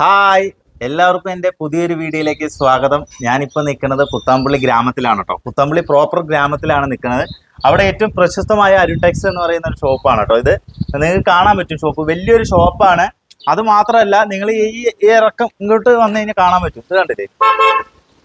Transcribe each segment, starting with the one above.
Hi. എല്ലാവർക്കും എന്റെ പുതിയൊരു വീഡിയോയിലേക്ക് സ്വാഗതം. ഞാനിപ്പോൾ നിൽക്കുന്നത് പുത്താമ്പള്ളി ഗ്രാമത്തിലാണ് കേട്ടോ. പുത്താമ്പള്ളി പ്രോപ്പർ ഗ്രാമത്തിലാണ് നിൽക്കുന്നത്. അവിടെ ഏറ്റവും പ്രശസ്തമായ അരുടെക്സ് എന്ന് പറയുന്ന ഒരു ഷോപ്പാണ് കേട്ടോ ഇത്. നിങ്ങൾക്ക് കാണാൻ പറ്റും ഷോപ്പ്. വലിയൊരു ഷോപ്പാണ്. അത് മാത്രമല്ല നിങ്ങൾ ഈ ഇറക്കം ഇങ്ങോട്ട് വന്നു കഴിഞ്ഞാൽ കാണാൻ പറ്റും. ഇത് കണ്ടില്ലേ?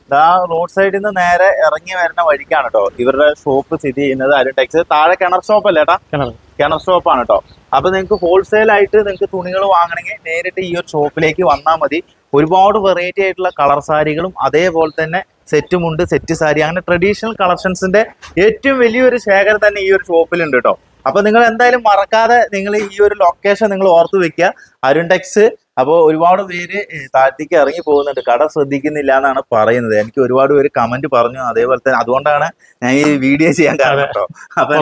ഇതാ റോഡ് സൈഡിൽ നിന്ന് നേരെ ഇറങ്ങി വരുന്ന വഴിക്കാണ് കേട്ടോ ഇവരുടെ ഷോപ്പ് സ്ഥിതി ചെയ്യുന്നത് അരുടെക്സ് താഴെ കിണർ ഷോപ്പ് ഏട്ടാ? കിണർ. കിണർ ഷോപ്പാണ് കേട്ടോ അപ്പൊ നിങ്ങൾക്ക് ഹോൾസെയിൽ ആയിട്ട് നിങ്ങൾക്ക് തുണികൾ വാങ്ങണമെങ്കിൽ നേരിട്ട് ഈ ഒരു ഷോപ്പിലേക്ക് വന്നാൽ മതി. ഒരുപാട് വെറൈറ്റി ആയിട്ടുള്ള കളർ സാരികളും അതേപോലെ തന്നെ സെറ്റുമുണ്ട് സെറ്റ് സാരി. അങ്ങനെ ട്രഡീഷണൽ കളക്ഷൻസിന്റെ ഏറ്റവും വലിയൊരു ശേഖരം തന്നെ ഈ ഒരു ഷോപ്പിലുണ്ട് കേട്ടോ അപ്പൊ നിങ്ങൾ എന്തായാലും മറക്കാതെ നിങ്ങൾ ഈ ഒരു ലൊക്കേഷൻ നിങ്ങൾ ഓർത്ത് വെക്കുക. അരുൺടെക്സ് അപ്പോൾ ഒരുപാട് പേര് താഴ്ത്തിക്ക് ഇറങ്ങി പോകുന്നുണ്ട്. കട ശ്രദ്ധിക്കുന്നില്ല എന്നാണ് പറയുന്നത്. എനിക്ക് ഒരുപാട് പേര് കമന്റ് പറഞ്ഞു അതേപോലെ തന്നെ. അതുകൊണ്ടാണ് ഞാൻ ഈ വീഡിയോ ചെയ്യാൻ കാരണം കേട്ടോ. അപ്പൊ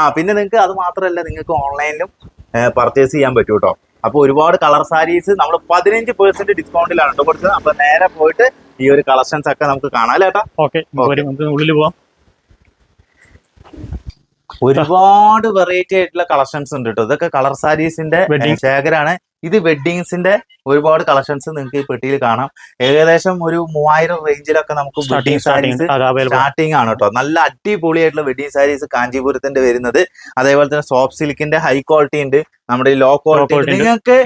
ആ പിന്നെ നിങ്ങൾക്ക് അത് മാത്രമല്ല നിങ്ങൾക്ക് ഓൺലൈനിലും പർച്ചേസ് ചെയ്യാൻ പറ്റും കേട്ടോ. അപ്പോൾ ഒരുപാട് കളർ സാരീസ് നമ്മൾ പതിനഞ്ച് പെർസെന്റ് ഡിസ്കൗണ്ടിലാണ് കേട്ടോ കൊടുത്തത്. അപ്പൊ നേരെ പോയിട്ട് ഈ ഒരു കളക്ഷൻസ് ഒക്കെ നമുക്ക് കാണാം. ചേട്ടാ ഓക്കെ ഉള്ളിൽ പോവാം. ഒരുപാട് വെറൈറ്റി ആയിട്ടുള്ള കളക്ഷൻസ് ഉണ്ട് കേട്ടോ ഇതൊക്കെ കളർ സാരീസിന്റെ. ശേഖരാണ്. ഇത് വെഡ്ഡിങ്സിന്റെ ഒരുപാട് കളക്ഷൻസ് നിങ്ങൾക്ക് ഈ പെട്ടിയിൽ കാണാം. ഏകദേശം ഒരു മൂവായിരം റേഞ്ചിലൊക്കെ നമുക്ക് സ്റ്റാർട്ടിങ് വെഡ്ഡിങ് സാരീസ് സ്റ്റാർട്ടിംഗ് ആണ് കേട്ടോ. നല്ല അടിപൊളിയായിട്ടുള്ള വെഡ്ഡിങ് സാരീസ് കാഞ്ചീപുരത്തിന്റെ വരുന്നത്. അതേപോലെ തന്നെ സോഫ്റ്റ് സിൽക്കിന്റെ ഹൈ ക്വാളിറ്റി ഉണ്ട്. നമ്മുടെ ഈ ലോ ക്വാളിറ്റി നിങ്ങൾക്ക്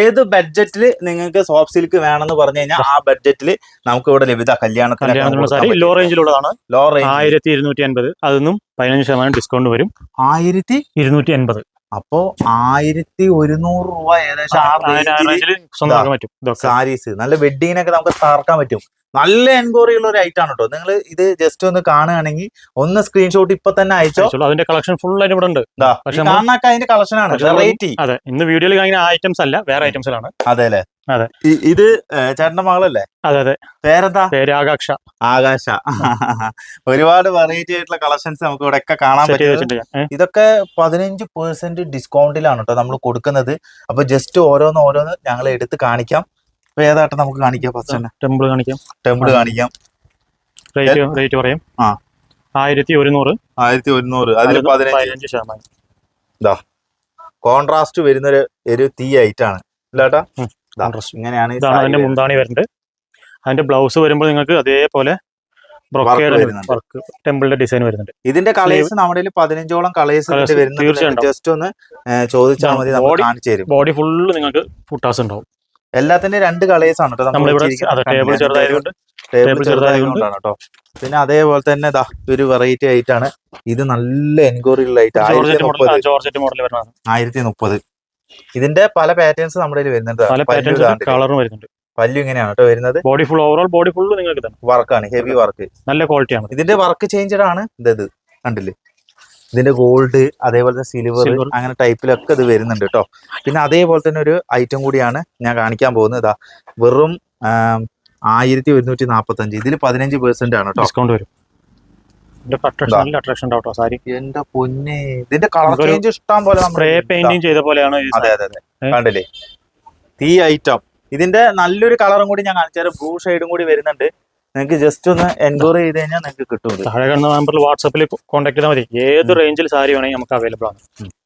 ഏത് ബഡ്ജറ്റിൽ നിങ്ങൾക്ക് സോഫ്റ്റ് സിൽക്ക് വേണമെന്ന് പറഞ്ഞു കഴിഞ്ഞാൽ ആ ബഡ്ജറ്റിൽ നമുക്ക് ഇവിടെ ലഭ്യത കല്യാണത്തിന് കല്യാണത്തിനുള്ള സാരി ലോ റേഞ്ചിലുള്ളതാണ് ലോ റേഞ്ച് ആയിരത്തി ഇരുന്നൂറ്റി അൻപത്. അതൊന്നും പതിനഞ്ച് ശതമാനം ഡിസ്കൗണ്ട് വരും. ആയിരത്തി ഇരുന്നൂറ്റി അൻപത്. അപ്പോ ആയിരത്തി ഒരുന്നൂറ് രൂപ ഏകദേശം ആ പറ്റും. സാരീസ് നല്ല വെഡിങ്ങിനൊക്കെ നമുക്ക് തറക്കാൻ പറ്റും. നല്ല എൻക്വയറി ഉള്ള ഒരു ഐറ്റം ആണ് കേട്ടോ നിങ്ങൾ ഇത് ജസ്റ്റ് ഒന്ന് കാണുകയാണെങ്കിൽ ഒന്ന് സ്ക്രീൻഷോട്ട് ഇപ്പൊ തന്നെ അയച്ചോ. അതിന്റെ കളക്ഷൻ ഫുൾ ആയിട്ട് ഇവിടെ ഉണ്ട് കാണാൻ അതിന്റെ കളക്ഷൻ ആണ്. വെറൈറ്റി അതെ ഇന്ന് വീഡിയോയിൽ കാണുന്ന ഐറ്റംസ് അല്ല വേറെ ഐറ്റംസിലാണ് അതെ അല്ലേ? അതെ. ഇത് ചേട്ടന്റെ മകളല്ലേ? അതെ അതെ. പേരെന്താ? പേര് ആകാശ ആകാശ. ഒരുപാട് വെറൈറ്റി ആയിട്ടുള്ള കളക്ഷൻസ് നമുക്ക് ഇവിടെ ഒക്കെ കാണാൻ പറ്റും ഇതൊക്കെ പതിനഞ്ച് പെർസെന്റ് ഡിസ്കൗണ്ടിലാണ് കേട്ടോ നമ്മൾ കൊടുക്കുന്നത്. അപ്പൊ ജസ്റ്റ് ഓരോന്ന് ഓരോന്ന് ഞങ്ങൾ എടുത്ത് കാണിക്കാം. അപ്പൊ ഏതായിട്ട് നമുക്ക് കാണിക്കാം ഫസ്റ്റ് തന്നെ. ടെമ്പിൾ കാണിക്കാം. ടെമ്പിൾ കാണിക്കാം. റേറ്റ് റേറ്റ് പറയാം. ആ. ആയിരത്തി ഒരുന്നൂറ്. ആയിരത്തി ഒരുന്നൂറ്. അതിൽ പതിനഞ്ച് ശതമാനം. കോൺട്രാസ്റ്റ് വരുന്നൊരു ഒരു തീ ഐറ്റാണ് ഇല്ലേട്ടാ. ഇങ്ങനെയാണ് ഇതാണ് അതിന്റെ. മുന്താണി വരുന്നത്. അതിന്റെ ബ്ലൗസ് വരുമ്പോൾ നിങ്ങൾക്ക് അതേപോലെ. വർക്ക് ടെമ്പിളിന്റെ ഡിസൈൻ വരുന്നുണ്ട്. ഇതിന്റെ കളേഴ്സ് നമ്മുടെ പതിനഞ്ചോളം കളേഴ്സ് വരുന്നുണ്ട്. ജസ്റ്റ് ഒന്ന് ചോദിച്ചാൽ മതി കാണിച്ചു തരും. ബോഡി ഫുള്ള് നിങ്ങൾക്ക് ഫുട്ടാസ് ഉണ്ടാവും. എല്ലാത്തിന്റെ രണ്ട് കളേഴ്സ് ആണ് കേട്ടോ നമ്മളിവിടെ അതെ ടേബിൾ ചെറുതായതുകൊണ്ട് ടേബിൾ ചെറുതായതുകൊണ്ടാണ് കേട്ടോ പിന്നെ അതേപോലെ തന്നെ ദാ ഒരു വെറൈറ്റി ആയിട്ടാണ് ഇത് നല്ല എൻക്വയറി ഉള്ള ആയിട്ട് ആയിരത്തി മുപ്പത്. ആയിരത്തി മുപ്പത്. ഇതിന്റെ പല പാറ്റേൺസ് നമ്മുടെ കയ്യിൽ വരുന്നുണ്ട്. പല പല്ലു പാറ്റേൺസ് കളറും വരുന്നുണ്ട്. പല്ലു ഇങ്ങനെയാണ് കേട്ടോ വരുന്നത്. Body full overall body full നിങ്ങൾക്ക് തന്നെ വർക്കാണ് ഹെവി വർക്ക് നല്ല ക്വാളിറ്റിയാണ് ഇതിന്റെ വർക്ക് ചേഞ്ചഡ് ആണ് ഇത് കണ്ടില്ലേ? ഇതിന്റെ ഗോൾഡ് അതേപോലെ തന്നെ സിൽവർ അങ്ങനെ ടൈപ്പിലൊക്കെ ഇത് വരുന്നുണ്ട് കേട്ടോ. പിന്നെ അതേപോലെ തന്നെ ഒരു ഐറ്റം കൂടിയാണ് ഞാൻ കാണിക്കാൻ പോകുന്നത്. ഇതാ വെറും ആയിരത്തി ഒരുന്നൂറ്റി നാപ്പത്തി അഞ്ച് ഇതിൽ പതിനഞ്ച് പെർസെന്റ് ആണ് കേട്ടോ. ഡിസ്കൗണ്ട് വരും. അട്രാക്ഷൻ ദാ. നല്ല അട്രാക്ഷൻ ഉണ്ടാവും കേട്ടോ സാരി. എന്റെ പൊന്നെ ഇതിന്റെ കളർ നമുക്കൊരു ചേഞ്ച് ഇഷ്ടം പോലെ സ്പ്രേ പെയിന്റിങ് ചെയ്ത പോലെയാണ് ഈ അതെ അതെ അതെ. കണ്ടില്ലേ? ഈ ഐറ്റം ഇതിന്റെ നല്ലൊരു കളറും കൂടി ഞാൻ കാണിച്ചാൽ ബ്ലൂ ഷെയ്ഡും കൂടി വരുന്നുണ്ട്. നിങ്ങൾക്ക് ജസ്റ്റ് ഒന്ന് എൻക്വയറി ചെയ്ത് കഴിഞ്ഞാൽ നിങ്ങൾക്ക് കിട്ടും താഴെ കാണുന്ന നമ്പറിൽ വാട്സാപ്പിൽ കോൺടാക്ട് ചെയ്താൽ മതി. ഏത് റേഞ്ചിൽ സാരി വേണമെങ്കിൽ നമുക്ക് അവൈലബിൾ ആണ്.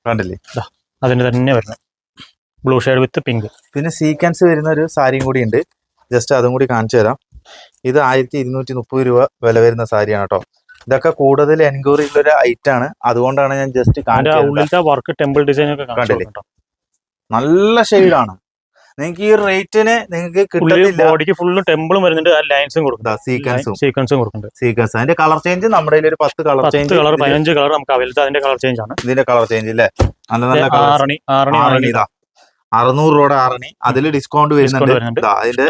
കണ്ടില്ലേ? അതിന് തന്നെ വരുന്നത്. ബ്ലൂ ഷെയ്ഡ് വിത്ത് പിങ്ക് പിന്നെ സീക്വൻസ് വരുന്ന ഒരു സാരിയും കൂടി ഉണ്ട്. ജസ്റ്റ് അതും കൂടി കാണിച്ചു തരാം. ഇത് ആയിരത്തി ഇരുന്നൂറ്റി മുപ്പത് രൂപ വില വരുന്ന സാരിയാണ് കേട്ടോ. ഇതൊക്കെ കൂടുതൽ എൻക്വയറി ഉള്ള ഒരു ഐറ്റം ആണ്. അതുകൊണ്ടാണ് ഞാൻ ജസ്റ്റ് ഉള്ളിലത്തെ വർക്ക് ടെമ്പിൾ ഡിസൈൻ ഒക്കെ കണ്ടില്ലേ? നല്ല ഷെയ്ഡാണ് നിങ്ങൾക്ക് ഈ റേറ്റിന് നിങ്ങൾക്ക് കിട്ടുന്നില്ല ബോഡിക്ക് ഫുള്ള് ടെമ്പിളും വരുന്നുണ്ട് ആ ലൈൻസും കൊടുക്കും സീക്വൻസും സീക്വൻസും കൊടുക്കുന്നുണ്ട്. സീക്വൻസ് അതിന്റെ കളർ ചേഞ്ച് നമ്മുടെ ഒരു പത്ത് കളർ ചേഞ്ച് കളർ പതിനഞ്ച് കളർ നമുക്ക് അവൈലബിൾ അതിന്റെ കളർ ചേഞ്ച് ആണ്. ഇതിന്റെ കളർ ചേഞ്ച് അല്ലേ നല്ല നല്ല ആറണി ആറണി ഇതാ. അറുന്നൂറ് രൂപയുടെ ആറണി. അതിൽ ഡിസ്കൗണ്ട് വരുന്നുണ്ട്. അതിന്റെ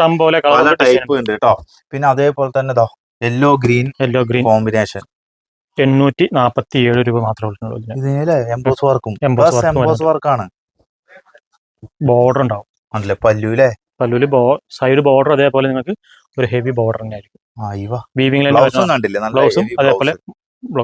പല ടൈപ്പ് ഉണ്ട്. കേട്ടോ. പിന്നെ അതേപോലെ തന്നെ ഇതാ yellow green yellow green combination എണ്ണൂറ്റി നാപ്പത്തി ഏഴ് രൂപ മാത്രമേ ഉള്ളൂ ഇതിന്. എംബോസ് വർക്കും എംബോസ് വർക്കാണ് ബോർഡർ ഉണ്ടാവും. ആണല്ലേ? പല്ലു അല്ലേ പല്ലുവിൽ ബോ സൈഡ് ബോർഡർ അതേപോലെ നിങ്ങൾക്ക് ഒരു ഹെവി ബോർഡർ തന്നെ ആയിരിക്കും. വീവിംഗ് കണ്ടില്ലേ? ബ്ലൗസും അതേപോലെ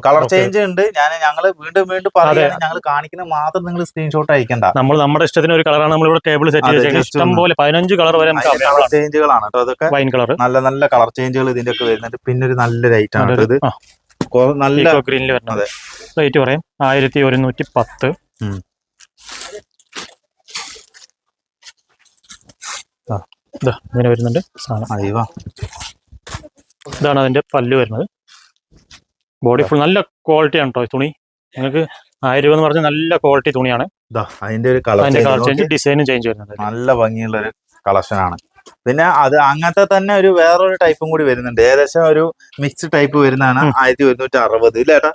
കളർ ചേഞ്ച് ഉണ്ട്. ഞാൻ ഞങ്ങൾ വീണ്ടും വീണ്ടും പറയുകയാണ് ഞങ്ങൾ കാണിക്കുന്ന മാത്രം നിങ്ങൾ സ്ക്രീൻഷോട്ട് അയക്കണ്ട. നമ്മൾ നമ്മുടെ ഇഷ്ടത്തിന് ഒരു കളറാണ് നമ്മൾ ഇവിടെ ടേബിൾ സെറ്റ് അതെ, ചെയ്ത് ഇഷ്ടം പോലെ പതിനഞ്ച് കളർ വരെ കളർ ചേഞ്ചുകളാണ് കേട്ടോ അതൊക്കെ. വൈൻ കളർ നല്ല നല്ല കളർ ചേഞ്ചുകൾ ഇതിന്റെ ഒക്കെ വരുന്നുണ്ട്. പിന്നെ ഒരു നല്ല ലൈറ്റ് ആണ് ഇത്. നല്ല ഗ്രീനിൽ വരുന്നത്. റേറ്റ് പറയും. ആയിരത്തി ഒരുന്നൂറ്റി പത്ത്. ഇങ്ങനെ വരുന്നുണ്ട് സാധനം. അയ്യോ ഇതാണ് അതിന്റെ പല്ല് വരുന്നത്. ബോഡി ഫുൾ നല്ല ക്വാളിറ്റി ആണ് കേട്ടോ തുണി. നിങ്ങൾക്ക് ആയിരം രൂപ എന്ന് പറഞ്ഞ നല്ല ക്വാളിറ്റി തുണിയാണ്. അതിന്റെ ഒരു കളർ ചേഞ്ച് ഡിസൈനും ചേഞ്ച് വരുന്നുണ്ട്. നല്ല ഭംഗിയുള്ള ഒരു കളക്ഷൻ ആണ്. പിന്നെ അത് അങ്ങനത്തെ തന്നെ ഒരു വേറൊരു ടൈപ്പും കൂടി വരുന്നുണ്ട്. ഏകദേശം ഒരു മിക്സ് ടൈപ്പ് വരുന്നതാണ്. ആയിരത്തി ഒരുന്നൂറ്റി അറുപത് ഇല്ലേട്ടാ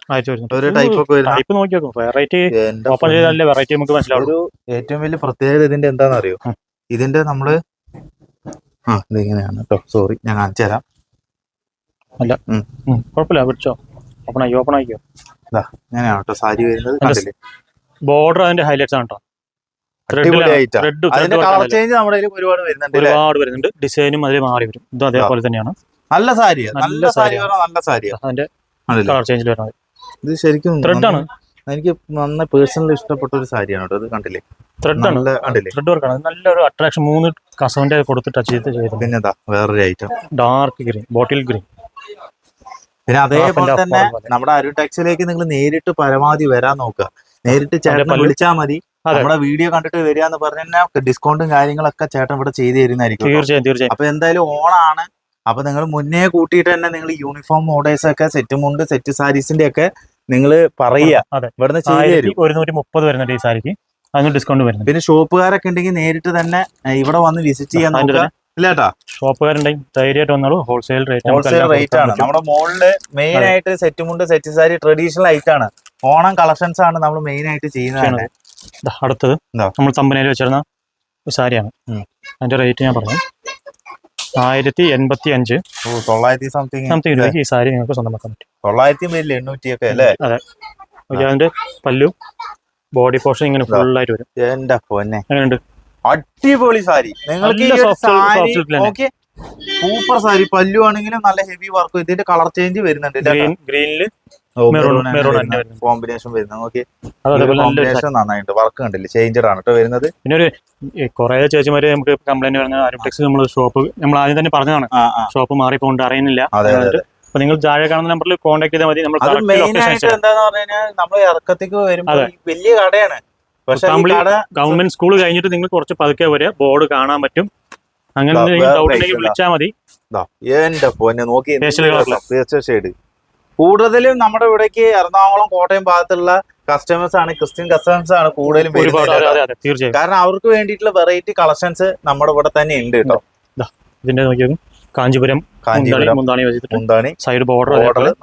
ഒരു ടൈപ്പ് ഒക്കെ ടൈപ്പ് വെറൈറ്റി ഓപ്പൺ ചെയ്താലേ നല്ല വെറൈറ്റി നമുക്ക് മനസ്സിലാവും ഒരു ഏറ്റവും വലിയ പ്രത്യേകത ഇതിന്റെ എന്താണെന്ന് അറിയോ. ഇതിന്റെ നമ്മൾ ആ ഇതിങ്ങനെയാണ് കേട്ടോ സോറി ഞാൻ കാണിച്ചു തരാം അല്ല കുഴപ്പമില്ല പിടിച്ചോ. ഓപ്പൺ ആയി ഓപ്പൺ ഇങ്ങനെയാണ് കേട്ടോ സാരി വരുന്നത് കണ്ടില്ലേ? ബോർഡർ അതിന്റെ ഹൈലൈറ്റ്സ് ആണ് കേട്ടോ ഒരുപാട് വരുന്നുണ്ട് ഡിസൈനും അതിൽ മാറി വരും. ഇതും അതേപോലെ തന്നെയാണ്. നല്ല സാരി നല്ല സാരി നല്ല സാരി അതിന്റെ കളർ ചേഞ്ചിൽ വരുന്നത്. ഇത് ശരിക്കും ത്രെഡ് ആണ്. എനിക്ക് നന്നായി പേഴ്സണലി ഇഷ്ടപ്പെട്ട ഒരു സാരിയാണ് കേട്ടോ ഇത് കണ്ടില്ലേ? ത്രെഡ് ആണ്. ത്രെഡ് വർക്ക് ആണ്. നല്ലൊരു അട്രാക്ഷൻ മൂന്ന് കസവന്റെ കൊടുത്ത് ടച്ച് ചെയ്ത് ചെയ്തു വേറൊരു item dark green bottle green പിന്നെ അതേപോലെ തന്നെ നമ്മുടെ അരു ടാക്സിലേക്ക് നിങ്ങൾ നേരിട്ട് പരമാവധി വരാൻ നോക്കുക. നേരിട്ട് ചേട്ടനെ വിളിച്ചാൽ മതി. നമ്മുടെ വീഡിയോ കണ്ടിട്ട് വരിക എന്ന് പറഞ്ഞാൽ ഡിസ്കൗണ്ടും കാര്യങ്ങളൊക്കെ ചേട്ടൻ ഇവിടെ ചെയ്തു തരുന്നതായിരിക്കും തീർച്ചയായും തീർച്ചയായും. അപ്പൊ എന്തായാലും ഓണാണ്. അപ്പൊ നിങ്ങൾ മുന്നേ കൂട്ടിയിട്ട് തന്നെ നിങ്ങൾ യൂണിഫോം ഓർഡേഴ്സ് ഒക്കെ സെറ്റ് മുണ്ട് സെറ്റ് സാരീസിന്റെ ഒക്കെ നിങ്ങൾ പറയുക. ഇവിടുന്ന് ഒരുന്നൂറ്റി മുപ്പത് വരുന്നുണ്ട് ഈ സാരിക്ക്. അതിന് ഡിസ്കൗണ്ട് പിന്നെ ഷോപ്പുകാരൊക്കെ ഉണ്ടെങ്കിൽ നേരിട്ട് തന്നെ ഇവിടെ വന്ന് വിസിറ്റ് ചെയ്യാൻ നോക്കുക. ഇല്ലേട്ടാ ഷോപ്പുകാരുണ്ടെങ്കിൽ ധൈര്യമായിട്ട് വന്നോളൂ. ഹോൾസെയിൽ റേറ്റ് ഹോൾസെയിൽ റേറ്റ് ആണ്. നമ്മുടെ മോളിൽ മെയിൻ ആയിട്ട് set mundu set sari traditional ആണ്. ഓണം കളക്ഷൻസ് ആണ് നമ്മൾ മെയിൻ ആയിട്ട് ചെയ്യുന്നത്. അടുത്തത്. നമ്മൾ തമ്പനയിൽ വെച്ചിരുന്ന ഒരു സാരിയാണ്. അതിന്റെ റേറ്റ് ഞാൻ പറഞ്ഞു. ആയിരത്തി എൺപത്തി അഞ്ച് തൊള്ളായിരത്തി സംതിങ് സംതിങ് രൂപയ്ക്ക് ഈ സാരി നിങ്ങൾക്ക് സ്വന്തമാക്കാൻ പറ്റും. തൊള്ളായിരത്തി വരില്ല എണ്ണൂറ്റി ഒക്കെ അല്ലേ അതെ. അതിന്റെ പല്ലു ബോഡി പോർഷൻ ഇങ്ങനെ ഫുള്ളായിട്ട് ഫുൾ ആയിട്ട് വരും. എന്റെ പൊന്നെ. അങ്ങനെയുണ്ട് അടിപൊളി സാരി. നിങ്ങൾക്ക് ഈ ഒരു സാരി ഓക്കെ. സൂപ്പർ സാരി. പല്ലു ആണെങ്കിലും നല്ല ഹെവി വർക്ക് ഇതിന്റെ കളർ ചേഞ്ച് വരുന്നുണ്ട് ഗ്രീനിൽ. കോമ്പിനേഷൻ വരുന്നത്. കോമ്പിനേഷൻ നന്നായിട്ട് വർക്ക് കണ്ടില്ല? ചേഞ്ചഡ് ആണ് കേട്ടോ വരുന്നത്. പിന്നെ ഒരു കുറെ ചേച്ചിമാര് നമുക്ക് കംപ്ലൈന്റ് പറഞ്ഞ ആരോടെക്സ് നമ്മൾ ഷോപ്പ് നമ്മൾ ആദ്യം തന്നെ പറഞ്ഞതാണ്. ഷോപ്പ് മാറി ഷോപ്പ് മാറിപ്പോണ്ട് അറിയുന്നില്ല. അപ്പൊ നിങ്ങൾ താഴെ കാണുന്ന നമ്പറിൽ കോൺടാക്ട് ചെയ്താൽ മതി. നമ്മൾ എന്താന്ന് പറഞ്ഞു കഴിഞ്ഞാൽ നമ്മൾ ഇറക്കത്തേക്ക് വരുമ്പോൾ വലിയ കടയാണ്. ഈ ഗവൺമെന്റ് സ്കൂൾ കഴിഞ്ഞിട്ട് നിങ്ങൾ കുറച്ച് പതുക്കെ വരെ ബോർഡ് കാണാൻ പറ്റും. അങ്ങനെ. വിളിച്ചാൽ മതി. എന്റെ പൊന്നെ നോക്കി തീർച്ചയായിട്ടും കൂടുതലും നമ്മുടെ ഇവിടേക്ക് എറണാകുളം കോട്ടയം ഭാഗത്തുള്ള കസ്റ്റമേഴ്സ് ആണ് ക്രിസ്ത്യൻ കസ്റ്റമേഴ്സ് ആണ് കൂടുതലും കാരണം അവർക്ക് വേണ്ടിയിട്ടുള്ള വെറൈറ്റി കളക്ഷൻസ് നമ്മുടെ ഇവിടെ തന്നെ ഉണ്ട് കേട്ടോ. ഇതിന്റെ നോക്കിയാൽ കാഞ്ചീപുരം മുന്താണി കാഞ്ചീപുരം മുന്താണി സൈഡ് ബോർഡർ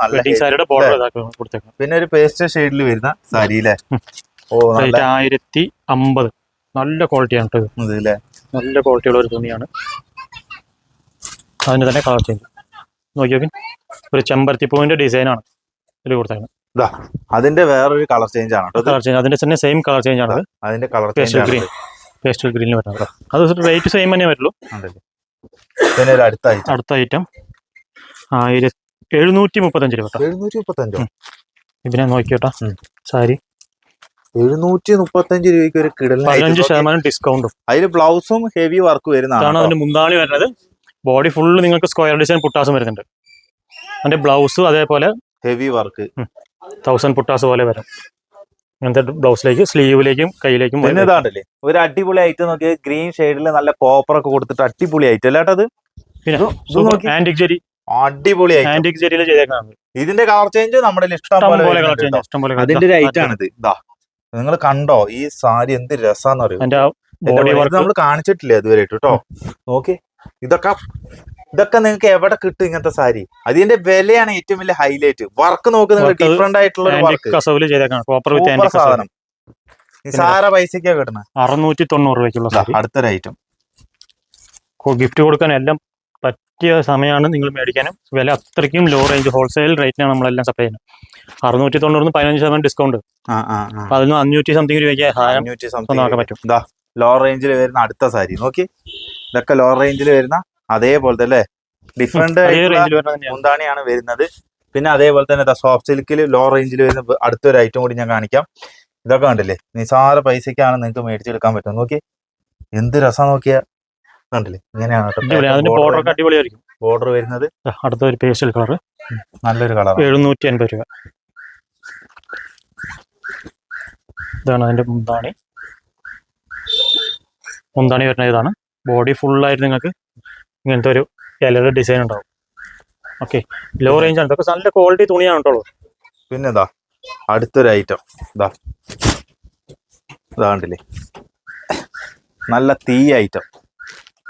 നല്ല ബോർഡർ പിന്നെ ഒരു പേസ്റ്റ് ഷെയ്ഡിൽ വരുന്ന സാരി അല്ലേ ഓ നല്ല റേറ്റ് ആയിരത്തി അമ്പത്. നല്ല ക്വാളിറ്റിയാണ് കേട്ടോ നല്ല ക്വാളിറ്റിയുള്ള ഒരു തുണിയാണ് അതിന് തന്നെ കളർ ചേഞ്ച് നോക്കിയോക്കി നോക്കി ഒരു ചെമ്പരത്തി പൂവിന്റെ ഡിസൈനാണ് ഇതിൽ കൊടുത്തേക്കുന്നത് അതിന്റെ വേറൊരു കളർ ചേഞ്ച് ആണ് കളർ ചേഞ്ച് അതിന്റെ തന്നെ സെയിം കളർ ചേഞ്ച് ആണ് അതിന്റെ കളർ പേസ്റ്റൽ ഗ്രീൻ പേസ്റ്റൽ ഗ്രീനിൽ വരുന്നത് അത് റേറ്റ് സെയിം തന്നെ വരുള്ളൂ. പിന്നെ ഒരു അടുത്ത ഐറ്റം അടുത്ത ഐറ്റം ആയിരത്തി എഴുന്നൂറ്റി മുപ്പത്തഞ്ച് രൂപ എഴുന്നൂറ്റി മുപ്പത്തഞ്ചോ? ഇതിനെ നോക്കിയോട്ടാ. സാരി. എഴുന്നൂറ്റി മുപ്പത്തഞ്ച് രൂപയ്ക്ക് ഒരു കിടലിന് പതിനഞ്ച് ശതമാനം ഡിസ്കൗണ്ടും അതിൽ ബ്ലൗസും ഹെവി വർക്ക് ഇതാണ് വരുന്നതാണ് അതിന്റെ മുന്താണി വരുന്നത്. ബോഡി ഫുള്ള് നിങ്ങൾക്ക് സ്ക്വയർ ഡിസൈൻ പുട്ടാസും വരുന്നുണ്ട്. അതിന്റെ ബ്ലൗസ് അതേപോലെ ഹെവി വർക്ക് തൗസൻഡ് പുട്ടാസ് പോലെ വരും. അങ്ങനത്തെ ബ്ലൗസിലേക്ക് സ്ലീവിലേക്കും കയ്യിലേക്കും പിന്നെ ഇതാണ്ടല്ലേ? ഒരു അടിപൊളി ഐറ്റം നോക്കിയാൽ ഗ്രീൻ ഷെയ്ഡിൽ നല്ല കോപ്പർ ഒക്കെ കൊടുത്തിട്ട് അടിപൊളി ഐറ്റം അല്ലേട്ടോ അത്? പിന്നെ നോക്കി. ആന്റിക് ജെരി അടിപൊളി ഐറ്റം ആന്റിക് ജെരിയിൽ ചെയ്തേക്കുന്നത് ഇതിന്റെ കളർ ചേഞ്ച് നമ്മുടെ ഇഷ്ടം ഇഷ്ടം പോലെ പോലെ കളർ വരുന്നുണ്ട് ചേഞ്ച് ഇഷ്ടം പോലെ അതിന്റെ ഒരു ഐറ്റം ആണിത് ഇതാ. നിങ്ങൾ കണ്ടോ ഈ സാരി എന്ത് രസാന്ന് പറയും അതിന്റെ ബോഡി വർക്ക് നമ്മൾ കാണിച്ചിട്ടില്ല ഇതുവരെ കേട്ടോ നോക്കി. ഇതൊക്കെ ഇതൊക്കെ നിങ്ങൾക്ക് എവിടെ കിട്ടും ഇങ്ങനത്തെ സാരി? അതിന്റെ വിലയാണ് ഏറ്റവും വലിയ ഹൈലൈറ്റ് വർക്ക് നോക്ക് നിങ്ങൾ ഡിഫറെന്റ് ആയിട്ടുള്ള ഒരു വർക്ക് സാധനം. നിസാര പൈസക്കാ കിട്ടണത് അറുന്നൂറ്റി തൊണ്ണൂറ് രൂപയ്ക്കുള്ള അടുത്തൊരു ഐറ്റം ഗിഫ്റ്റ് കൊടുക്കാൻ എല്ലാം പറ്റിയ സമയമാണ് നിങ്ങൾ മേടിക്കാനും. വില അത്രയ്ക്കും ലോ റേഞ്ച് ഹോൾസെയിൽ റേറ്റിനാണ് നമ്മളെല്ലാം സപ്ലൈ ചെയ്യുന്നത്. അറുന്നൂറ്റി തൊണ്ണൂറിന് പതിനഞ്ച് ശതമാനം ഡിസ്കൗണ്ട് അതിന് അഞ്ഞൂറ്റി സംതിങ് രൂപയ്ക്ക് നോക്കാൻ പറ്റും. ലോ റേഞ്ചിൽ വരുന്ന അടുത്ത സാരി. നോക്കി. ഇതൊക്കെ ലോ റേഞ്ചിൽ വരുന്ന അതേപോലത്തെ അല്ലേ? ഡിഫറെന്റ് മുന്താണിയാണ് വരുന്നത്. പിന്നെ അതേപോലെ തന്നെ സോഫ്റ്റ് സിൽക്കിൽ ലോ റേഞ്ചിൽ വരുന്ന അടുത്തൊരു ഐറ്റം കൂടി ഞാൻ കാണിക്കാം. ഇതൊക്കെ കണ്ടില്ലേ? നിസാര പൈസക്കാണ് നിങ്ങൾക്ക് മേടിച്ചെടുക്കാൻ പറ്റും നോക്കി. എന്ത് രസം നോക്കിയാ. കണ്ടില്ലേ? ഇങ്ങനെയാണ് അതിന്റെ ബോർഡർ ഒക്കെ അടിപൊളിയായിരിക്കും. ബോർഡർ വരുന്നത് അടുത്ത ഒരു പേസ്റ്റൽ കളർ നല്ലൊരു കളർ എഴുന്നൂറ്റി അൻപത് രൂപ. ഇതാണ് അതിന്റെ മുന്താണി. മുന്താണി വരുന്ന ഇതാണ്. ബോഡി ഫുള്ളായിട്ട് നിങ്ങൾക്ക് ഇങ്ങനത്തെ ഒരു ഇലയുടെ ഡിസൈൻ ഉണ്ടാവും. ഓക്കെ ലോ റേഞ്ച് ആണ്. ഇതൊക്കെ നല്ല ക്വാളിറ്റി തുണിയാണ് കേട്ടോ പിന്നെ ഇതാ അടുത്തൊരു ഐറ്റം ഇതാ ഇതാണ്ടില്ലേ നല്ല തീ ഐറ്റം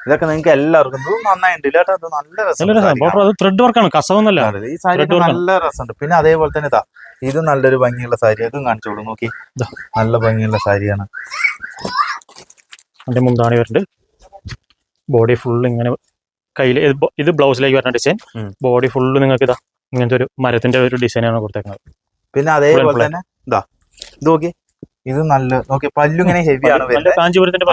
ഇതൊക്കെ നിങ്ങൾക്ക് എല്ലാവർക്കും ഇത് നന്നായിട്ടുണ്ട് കേട്ടോ ഇത് നല്ല രസം അത് ത്രെഡ് വർക്കാണ് കസവൊന്നല്ല ഈ സാരി. നല്ല രസമുണ്ട്. പിന്നെ അതേപോലെ തന്നെ ഇതാ ഇത് നല്ലൊരു ഭംഗിയുള്ള സാരി. ഇതും കാണിച്ചോളൂ നോക്കി. നല്ല ഭംഗിയുള്ള സാരിയാണ്. അതിന്റെ മുന്താണി വരുന്നുണ്ട്. ബോഡി ഫുൾ ഇങ്ങനെ കയ്യിൽ ഇത് ബ്ലൗസിലേക്ക് വരുന്ന ഡിസൈൻ ബോഡി ഫുൾ നിങ്ങൾക്ക് ഇതാ ഇങ്ങനത്തെ ഒരു മരത്തിന്റെ ഒരു ഡിസൈനാണ് കൊടുത്തേക്കുന്നത് പിന്നെ അതേപോലെ തന്നെ ഇതാ ഇത് നോക്കി. ഇത് നല്ല നോക്കി പല്ലു ഇങ്ങനെ ഹെവി ആണ്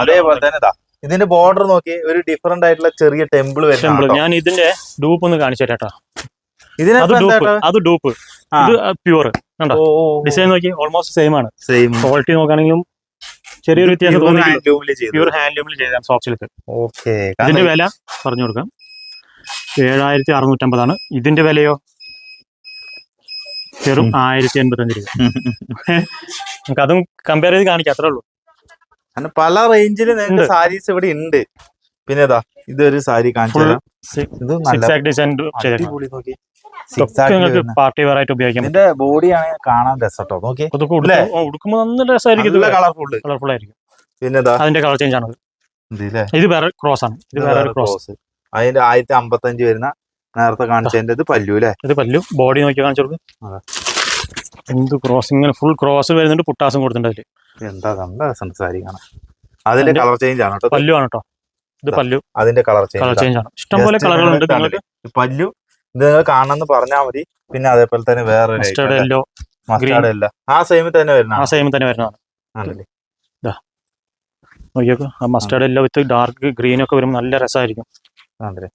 അതേപോലെ തന്നെ ഇതാ ഇതിന്റെ ബോർഡർ നോക്കി ഒരു ഡിഫറെന്റ് ആയിട്ടുള്ള ചെറിയ ടെമ്പിൾ വരുന്നത് ഞാൻ ഇതിന്റെ ഡൂപ്പ് ഒന്ന് കാണിച്ചു തരാം അത് ഡൂപ്പ്. ഇത് കണ്ടോ? ഡിസൈൻ നോക്കി ഓൾമോസ്റ്റ് സെയിം ആണ്. സെയിം ക്വാളിറ്റി നോക്കുകയാണെങ്കിലും ചെറിയൊരു വ്യത്യാസം പ്യൂർ ഹാൻഡ്ലൂമിൽ ചെയ്താൽ സോഫ്റ്റ് സിൽക്ക് ഓക്കെ ഇതിന്റെ വില പറഞ്ഞു കൊടുക്കാം. ഏഴായിരത്തി അറുന്നൂറ്റമ്പതാണ് ഇതിന്റെ വിലയോ? വെറും ആയിരത്തി എൺപത്തി അഞ്ച് രൂപ. നമുക്ക് അതും കമ്പയർ ചെയ്ത് കാണിക്കാം. അത്രേ ഉള്ളൂ. അങ്ങനെ പല റേഞ്ചിൽ നിങ്ങൾക്ക്. സാരീസ് ഇവിടെ ഉണ്ട്. പിന്നെ ഇതാ ഇതൊരു സാരി കാണിച്ചു തരാം. ഇത് നല്ല. പാർട്ടി വെയർ ആയിട്ട് ഉപയോഗിക്കാം. ഇതിന്റെ ബോഡിയാണ് കാണാൻ രസട്ടോ? നോക്കി. ഉടുക്കുമ്പോൾ നല്ല രസമായിരിക്കും കളർഫുൾ കളർഫുൾ ആയിരിക്കും. പിന്നെ അതിന്റെ കളർ ചേഞ്ച് ആണ് ഇത് വേറെ ക്രോസ് ആണ്. ഇത് വേറെ ക്രോസ് അതിന്റെ ആയിരത്തി അമ്പത്തഞ്ച് വരുന്ന നേരത്തെ കാണിച്ചതിന്റെ ഇത് പല്ലു അല്ലേ? ഇത് പല്ലു. ബോഡി നോക്കി കാണിച്ചു കൊടുക്കും. എന്ത് ക്രോസ് ഇങ്ങനെ ഫുൾ ക്രോസ് വരുന്നുണ്ട്. പുട്ടാസും കൊടുത്തിട്ടുണ്ട് അതിൽ. എന്താ നല്ല സാരി കാണാൻ അതിന്റെ കളർ ചേഞ്ച് ആണ് കേട്ടോ പല്ലു ആണ് കേട്ടോ ഇത് പല്ലു. അതിന്റെ കളർ ചേഞ്ച് ചേഞ്ച് ആണ്. ഇഷ്ടംപോലെ കളറുകളുണ്ട് നിങ്ങൾക്ക്? പല്ലു. ഇത് നിങ്ങൾ കാണണമെന്ന് പറഞ്ഞാൽ മതി. പിന്നെ അതേപോലെ തന്നെ വേറെ യെല്ലോ മസ്റ്റാർഡ് അല്ല ആ സെയിമിൽ തന്നെ വരുന്ന ആ സെയിം തന്നെ വരുന്നതാണ്. ആണല്ലേ? നോക്കിയൊക്കെ. ആ mustard yellow with dark green ഒക്കെ വരുമ്പോൾ നല്ല രസമായിരിക്കും ആണല്ലേ?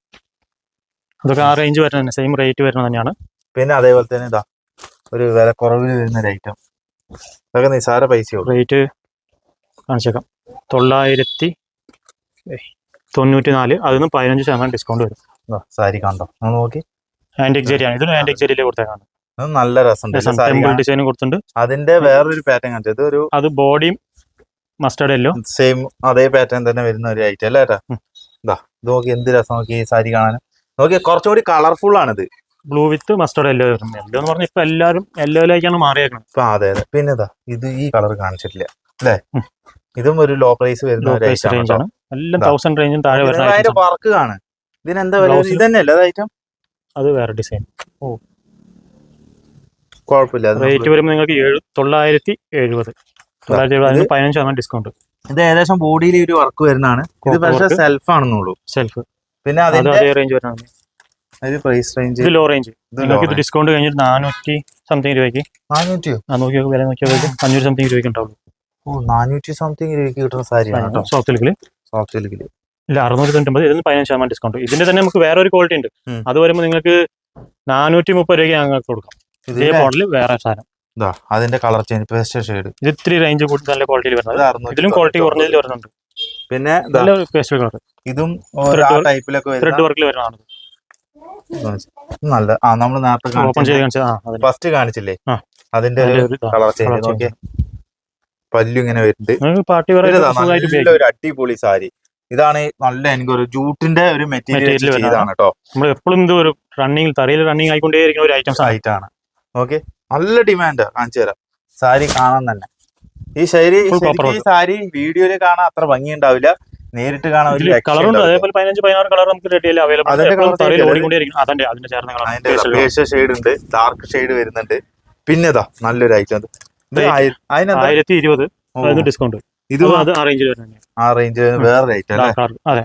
അതൊക്കെ ആ റേഞ്ച് വരുന്നത് സെയിം റേറ്റ് വരുന്നത് തന്നെയാണ്. പിന്നെ അതേപോലെ തന്നെ ഇതാ ഒരു വില കുറവിൽ വരുന്ന ഒരു ഐറ്റം ഇതൊക്കെ നിസാര പൈസയുള്ളൂ റേറ്റ് കാണിച്ചേക്കാം. തൊള്ളായിരത്തി തൊണ്ണൂറ്റി നാല് അതിന് പതിനഞ്ച് ശതമാനം ഡിസ്കൗണ്ട് വരും. സാരി കണ്ടോ? ഒന്ന് നോക്കി. ആന്റിക് ജെരിയാണ് ഇതിന് ആന്റിക് ജെരിയിലെ കൊടുത്തേക്കാണ് അത് നല്ല രസം ടെമ്പിൾ കൊടുത്തിട്ടുണ്ട്. അതിന്റെ വേറൊരു പാറ്റേൺ കാണിച്ചത് ഇതൊരു അത് ബോഡിയും മസ്റ്റേർഡ് അല്ലോ സെയിം അതേ പാറ്റേൺ തന്നെ വരുന്ന ഒരു ഐറ്റം അല്ലേ ഏട്ടാ? ഇതാ ഇത് നോക്കി എന്ത് രസം നോക്കി സാരി കാണാൻ. നോക്കി കുറച്ചുകൂടി കളർഫുൾ ആണിത്. ബ്ലൂ വിത്ത് മസ്റ്റേർഡ് യെല്ലോ വരുന്നത് യെല്ലോ എന്ന് പറഞ്ഞാൽ ഇപ്പൊ എല്ലാവരും യെല്ലോയിലേക്കാണ് മാറിയേക്കുന്നത് ഇപ്പൊ അതെ അതെ. പിന്നെ ഇതാ ഈ കളർ കാണിച്ചിട്ടില്ല. അല്ലേ. ഇതും ഒരു ലോ പ്രൈസ് വരുന്ന ഒരു എല്ലാം ഇതാ. തൗസൻഡ് റേഞ്ചും താഴെ വരുന്ന അതിന്റെ items ആണ്. വർക്ക് കാണും ഇതിനെന്താ വില? Blouse ല്- ഇത് തന്നെയല്ലേ അത് ഐറ്റം അത് വേറെ ഡിസൈൻ കുഴപ്പമില്ല അത് റേറ്റ് നമ്മൾ വരുമ്പോൾ നിങ്ങൾക്ക് ഏഴ് തൊള്ളായിരത്തി എഴുപത്. തൊള്ളായിരത്തി എഴുപത് അതിന് പതിനഞ്ച് ശതമാനം ഡിസ്കൗണ്ട് ഇത് ഏകദേശം ബോഡിയിൽ ഒരു വർക്ക് വരുന്നതാണ്. ഇത് പക്ഷേ work. സെൽഫ് ആണെന്നുള്ളൂ. സെൽഫ് പിന്നെ അത് അതിന്റെ അതേ റേഞ്ച് വരുന്നതാണ്. ഒരു പ്രൈസ് റേഞ്ച് ഇത് ലോ റേഞ്ച് ഇത് ഡിസ്കൗണ്ട് കഴിഞ്ഞിട്ട് നാനൂറ്റി സംതിങ് രൂപയ്ക്ക്. നാനൂറ്റിയോ? ആ നോക്കി വില നോക്കിയാൽ അഞ്ഞൂറ് സംതിങ് രൂപയ്ക്ക് ഉണ്ടാവുള്ളൂ. ഓ നാനൂറ്റി സംതിങ് രൂപയ്ക്ക് കിട്ടുന്ന സാരിയാണ്? സോഫ്റ്റ് സിൽക്കിൽ സോഫ്റ്റ് സിൽക്കിൽ ഇല്ല അറുന്നൂറ്റി തൊണ്ണൂറ്റൊമ്പത് ഇതിന് പതിനഞ്ച് ശതമാനം ഡിസ്കൗണ്ട് ഇതിന്റെ തന്നെ നമുക്ക് വേറെ ഒരു ക്വാളിറ്റി ഉണ്ട്. അത് വരുമ്പോൾ നിങ്ങൾക്ക് നാനൂറ്റി മുപ്പത് രൂപയ്ക്ക് ഞങ്ങൾക്ക് കൊടുക്കാം. ഇതേ മോഡൽ വേറെ സാധനം. അതിന്റെ കളർ ചേഞ്ച് പേസ്റ്റ് ഷെയ്ഡ് ഇത് ഇത്തിരി റേഞ്ച് കൂടി നല്ല ക്വാളിറ്റിയിൽ വരുന്നത്. ഇതിലും ക്വാളിറ്റി കുറഞ്ഞതിൽ വരുന്നുണ്ട്. പിന്നെ ഇതാ, പേസ്റ്റ് കളർ ഇതും ത്രെഡ് വർക്കിൽ വരുന്നതാണ് നല്ല ആ നമ്മൾ നേരത്തെ ഫസ്റ്റ് കാണിച്ചില്ലേ? അതിന്റെ ഒരു കളർ ചേഞ്ച്. നോക്കിയേ. പല്ലു ഇങ്ങനെ വരുന്നുണ്ട്. ഒരു അടിപൊളി സാരി. ഇതാണ് നല്ല എനിക്ക് ഒരു ജൂട്ടിന്റെ ഒരു മെറ്റീരിയൽ. ചെയ്താണ് കേട്ടോ. നമ്മൾ എപ്പോഴും ഇത് ഒരു റണ്ണിങ് തറയിൽ റണ്ണിങ് ആയിക്കൊണ്ടേയിരിക്കുന്ന ഒരു ഐറ്റംസ് ആണ്. ഓക്കെ നല്ല ഡിമാൻഡ് കാണിച്ചു തരാം. സാരി കാണാൻ തന്നെ. ഈ copper ഈ സാരി വീഡിയോയിൽ കാണാൻ അത്ര ഭംഗി ഉണ്ടാവില്ല നേരിട്ട് കാണാൻ ഒരു കളറുണ്ട് അതേപോലെ പതിനഞ്ച് പതിനാറ് കളർ നമുക്ക് റെഡിയിൽ അവൈലബിൾ ഷെയ്ഡ് ഉണ്ട്. ഡാർക്ക് ഷെയ്ഡ് വരുന്നുണ്ട്. പിന്നെ ഇതാ നല്ലൊരു ഐറ്റം ആയിരത്തി ഇരുപത് ഡിസ്കൗണ്ട് ഇത് അത് ആ റേഞ്ചിൽ ആ റേഞ്ച് വേറെ ഐറ്റം അതെ.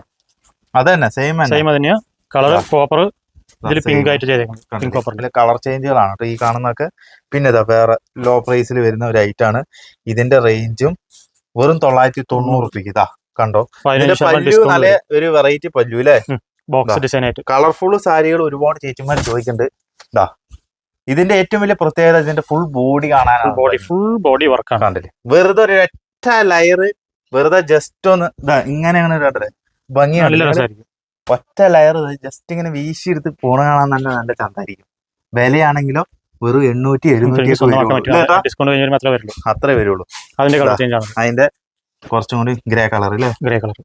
അതന്നെ സെയിം സെയിം തന്നെയാ കളർ ആ. കോപ്പർ ഇതിൽ പിങ്ക് ആയിട്ട് ചെയ്തേക്കുന്നത്. പിങ്ക് കോപ്പർ കളർ ചേഞ്ചുകളാണ് ഈ കാണുന്നൊക്കെ പിന്നെ ഇതാ വേറെ ലോ പ്രൈസിൽ വരുന്ന ഒരു ഐറ്റം ആണ്. ഇതിന്റെ റേഞ്ചും വെറും തൊള്ളായിരത്തി തൊണ്ണൂറ് റുപ്യക്ക് ഇതാ കണ്ടോ? പല്ലു നല്ല ഒരു വെറൈറ്റി പല്ലു അല്ലേ? ബോക്സ് ഡിസൈൻ ആയിട്ട് കളർഫുൾ സാരികൾ ഒരുപാട് ചേച്ചിമാർ ചോദിക്കുന്നുണ്ട്. ഇതാ ഇതിന്റെ ഏറ്റവും വലിയ പ്രത്യേകത ഇതിന്റെ ഫുൾ ബോഡി കാണാനാണ് ബോഡി ഫുൾ ബോഡി വർക്കാണ് കണ്ടില്ലേ? വെറുതെ ഒരു ഒറ്റ ലയർ വെറുതെ ജസ്റ്റ് ഒന്ന് ഇതാ ഇങ്ങനെയാണ് കണ്ടത് ഭംഗിയാണ്. ഒറ്റ ലയർ ജസ്റ്റ് ഇങ്ങനെ വീശിയെടുത്ത് പോണ കാണാൻ നല്ല നല്ല ചന്തായിരിക്കും വിലയാണെങ്കിലോ വെറും എണ്ണൂറ്റി എഴുന്നൂറ്റി അത്രേ വരുള്ളൂ. അതിന്റെ കുറച്ചും കൂടി ഗ്രേ കളർ അല്ലേ? Grey colour.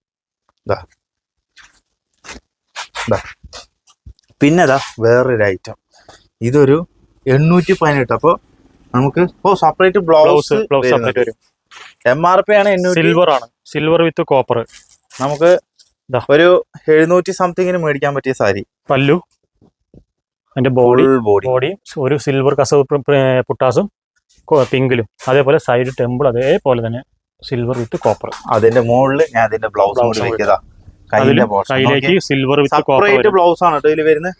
പിന്നെ ഇതാ വേറൊരു ഐറ്റം ഇതൊരു എണ്ണൂറ്റി പതിനെട്ട് അപ്പൊ നമുക്ക് ഓ separate blouse blouse blouse separate വരും. എം ആർ പി ആണ് സിൽവർ ആണ്. സിൽവർ വിത്ത് കോപ്പർ നമുക്ക്. ഒരു എഴുന്നൂറ്റി സംതിങ്ങിന് മേടിക്കാൻ പറ്റിയ സാരി. പല്ലു. അതിന്റെ ബോഡി ബോഡി ബോഡി ഒരു സിൽവർ കസവ് പുട്ടാസും പിങ്കിലും. അതേപോലെ സൈഡ് ടെമ്പിൾ അതേപോലെ തന്നെ. സിൽവർ വിത്ത് കോപ്പർ അതിന്റെ മുകളിൽ ഞാൻ അതിന്റെ ബ്ലൗസ്. വെക്കതാ. കയ്യിലെ കയ്യിലേക്ക് സിൽവർ വിത്ത് കോപ്പർ ബ്ലൗസ് ആണ് ഇതിൽ വരുന്നത്.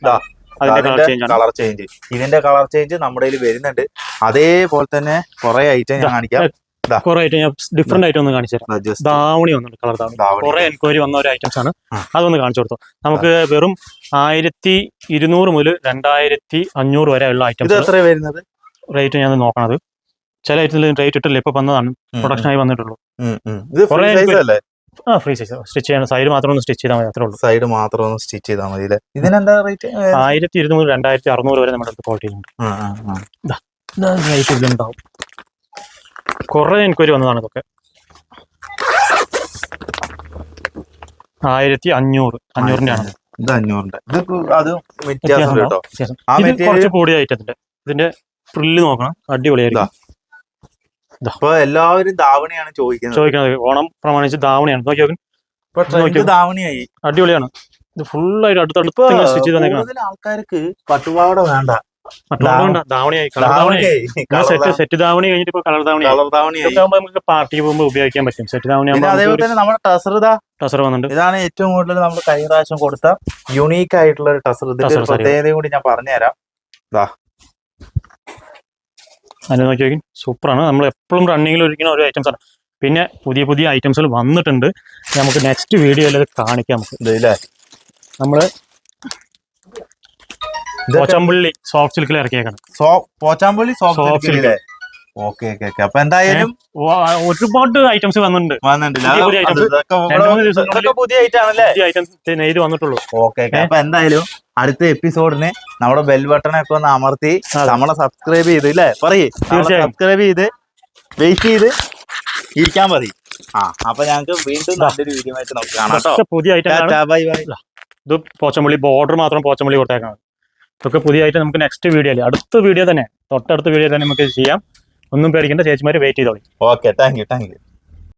അതിന്റെ കളർ ചേഞ്ച് ഇതിന്റെ കളർ ചേഞ്ച് നമ്മുടെ കയ്യിൽ വരുന്നുണ്ട്. അതേപോലെ തന്നെ കുറെ ഐറ്റം ഞാൻ കാണിക്കാം. കുറെ ഐറ്റം ഞാൻ ഡിഫറെന്റ് ആയിട്ട് ഒന്ന് കാണിച്ചു തരാം. ദാവണി വന്നിട്ടുണ്ട് കളർ ധാവണി. കുറെ എൻക്വയറി വന്ന ഒരു ഐറ്റംസ് ആണ്. അതൊന്ന് കാണിച്ചു കൊടുത്തു. നമുക്ക് വെറും ആയിരത്തി ഇരുന്നൂറ് മുതൽ രണ്ടായിരത്തി അഞ്ഞൂറ് വരെ ഉള്ള ഐറ്റംസ് എത്ര വരുന്നത്? റേറ്റ് ഞാൻ നോക്കണത്. ചില ഐറ്റത്തിൽ റേറ്റ് ഇട്ടില്ല. ഇപ്പൊ വന്നതാണ്. പ്രൊഡക്ഷൻ ആയി വന്നിട്ടുള്ളൂ. ആ ഫ്രീ സൈസ് സ്റ്റിച്ച് ചെയ്യണം. സൈഡ് മാത്രം ഒന്ന് സ്റ്റിച്ച് ചെയ്താൽ മതി അത്രേ ഉള്ളൂ. സൈഡ് മാത്രം ഒന്ന് സ്റ്റിച്ച് ചെയ്താൽ മതി അല്ലേ? ഇതിനെന്താ റേറ്റ് ആയിരത്തി ഇരുന്നൂറ് രണ്ടായിരത്തി അറുന്നൂറ് വരെ നമ്മുടെ അടുത്ത് ക്വാളിറ്റി ഉണ്ട് റേറ്റ് ഇതിലുണ്ടാവും. കുറെ എൻക്വയറി വന്നതാണ് ഇതൊക്കെ. ആയിരത്തി അഞ്ഞൂറ് അഞ്ഞൂറിന്റെ ആണ്. ഇത് അഞ്ഞൂറിന്റെ. അത് വ്യത്യാസം കേട്ടോ. കുറച്ച് കൂടിയ ഐറ്റത്തിന്റെ ഇതിന്റെ ഫ്രില്ല് നോക്കണം. അടിപൊളിയായിരിക്കും. ഇപ്പൊ എല്ലാവരും ധാവണിയാണ് ചോദിക്കുന്നത്. ചോദിക്കുന്നത്. ഓണം പ്രമാണിച്ച് ധാവണിയാണ് നോക്കി നോക്കി. ധാവണിയായി അടിപൊളിയാണ്. ഇത് ഫുള്ളായിട്ട് അടുത്തടുത്ത് സ്റ്റിച്ച് ചെയ്ത് തന്നേക്കണം കൂടുതൽ ആൾക്കാർക്ക് പട്ടുപാവട വേണ്ട. സെറ്റ് സെറ്റ് ധാവണി കഴിഞ്ഞിട്ട് ഇപ്പൊ കളർ ധാവണി കളർ ആകുമ്പോൾ നമുക്ക് പാർട്ടിക്ക് പോകുമ്പോൾ ഉപയോഗിക്കാൻ പറ്റും. സെറ്റ് ധാവണി അതേപോലെ തന്നെ നമ്മുടെ ടസർ ടസർ വന്നിട്ടുണ്ട്. ഇതാണ് ഏറ്റവും കൂടുതൽ നമ്മൾ കഴിഞ്ഞ പ്രാവശ്യം കൊടുത്ത യുണീക്ക് ആയിട്ടുള്ള ഒരു ടസർ. ഇതിന്റെ. പ്രത്യേകത കൂടി ഞാൻ പറഞ്ഞുതരാം. അതിന് നോക്കി നോക്കി. സൂപ്പറാണ്. നമ്മൾ എപ്പോഴും റണ്ണിങ്ങിൽ ഒരിക്കുന്ന ഒരു ഐറ്റംസ് ആണ്. പിന്നെ പുതിയ പുതിയ ഐറ്റംസുകൾ വന്നിട്ടുണ്ട്. നമുക്ക് നെക്സ്റ്റ് വീഡിയോയിൽ അത് കാണിക്കാം നമുക്ക്. ഇതല്ലേ നമ്മൾ പോച്ചാമ്പള്ളി സോഫ്റ്റ് സിൽക്കിൽ ഇറക്കിയേക്കണം so Pochampally soft silk. Okay okay okay. അപ്പൊ എന്തായാലും ഒരുപാട് ഐറ്റംസ് വന്നിട്ടുണ്ട്. പുതിയ ഐറ്റംസ് വന്നിട്ടുള്ളൂ. ഓക്കെ അപ്പൊ എന്തായാലും അടുത്ത എപ്പിസോഡിന് നമ്മുടെ ബെൽ ബട്ടണൊക്കെ ഒന്ന് അമർത്തി. നമ്മളെ സബ്സ്ക്രൈബ് ചെയ്ത് ഇല്ലേ? പറയേ. സബ്സ്ക്രൈബ് ചെയ്ത് വെയിറ്റ് ചെയ്ത് ഇരിക്കാൻ മതി. ആ അപ്പൊ ഞങ്ങൾക്ക് വീണ്ടും നല്ലൊരു വീഡിയോ ആയിട്ട് നമുക്ക് കാണാം. പുതിയ ഐറ്റം ബൈ ബൈ. ഇത് പോച്ചമ്പള്ളി ബോർഡർ മാത്രം പോച്ചമ്പള്ളി കൊടുത്തേക്കാണ്. ഇതൊക്കെ പുതിയതായിട്ട് നമുക്ക് നെക്സ്റ്റ് വീഡിയോയിൽ അടുത്ത വീഡിയോ തന്നെ. തൊട്ടടുത്ത വീഡിയോ തന്നെ നമുക്ക് ചെയ്യാം. ഒന്നും പേടിക്കേണ്ട ചേച്ചിമാർ wait ചെയ്തോളി. Okay thank you thank you